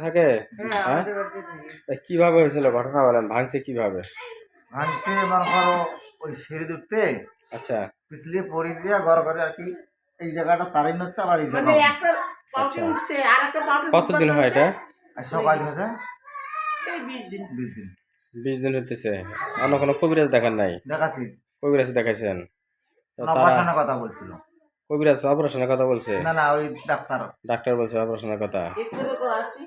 থাকে? হ্যাঁ হ্যাঁ। কীভাবে হয়েছিল ঘটনা বলেন? ভাঙছে কীভাবে? ভাঙছে মনে করো ওই সিঁড়ি উঠতে আচ্ছা। পিছলে পড়ে দিয়ে ঘর করে আর কি এই জায়গাটা তারিন হচ্ছে আবার এই মানে জায়গা। একটা পাউটি। উঠছে আর একটা পাউটি কতদিন হয় এটা আর সকাল হয়েছে? এই বিশ দিন। বিশ দিন। বিশ দিন হইতেছে। অন্য কোনো কবিরাজ দেখেন নাই? দেখাচ্ছি। কবিরাজ দেখাইছেন? কথা বলছিল। কবিরাজ অপারেশনের কথা বলছে? না না ওই ডাক্তার। ডাক্তার বলছে অপারেশনের কথা।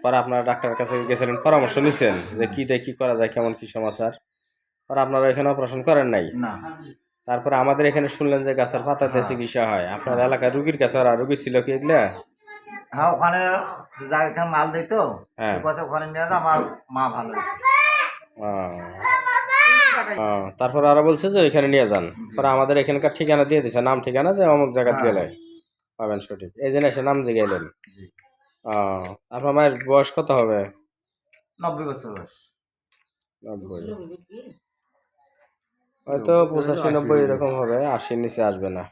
পরে আপনার ডাক্তারের কাছে গেছিলেন পরামর্শ নিছেন যে কি দেয় কি করা যায় কেমন কি সমাচার। পরে আপনারা এখানে অপারেশন করেন নাই? না। তারপরে আমাদের এখানে শুনলেন যে গাছের পাতাতে চিকিৎসা হয়। আপনার এলাকায় রুগীর কাছে আর রুগী ছিল কি এগুলা? হ্যাঁ ওখানে জায়গা মাল দিত। হ্যাঁ। ওখানে নিয়ে আমার মা ভালো তারপরে আরও বলছে যে এখানে নিয়ে যান। পরে আমাদের এখানকার ঠিকানা দিয়ে দিছে নাম ঠিকানা যে অমুক জায়গা হ্যাঁ। গেলে পাবেন সঠিক। এই জন্য এসে নাম জিগাইলেন। জি। ও আপনার মায়ের বয়স কত হবে? নব্বই বছর বয়স। নব্বই। হয়তো পঁচাশি নব্বই এরকম হবে আশির নিচে আসবে না।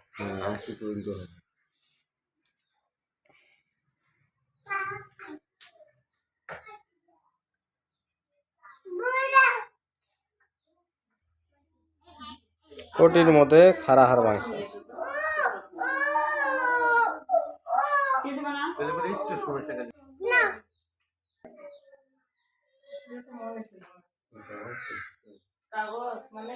কোটির মধ্যে খারা হার সমস্যা কাগজ মানে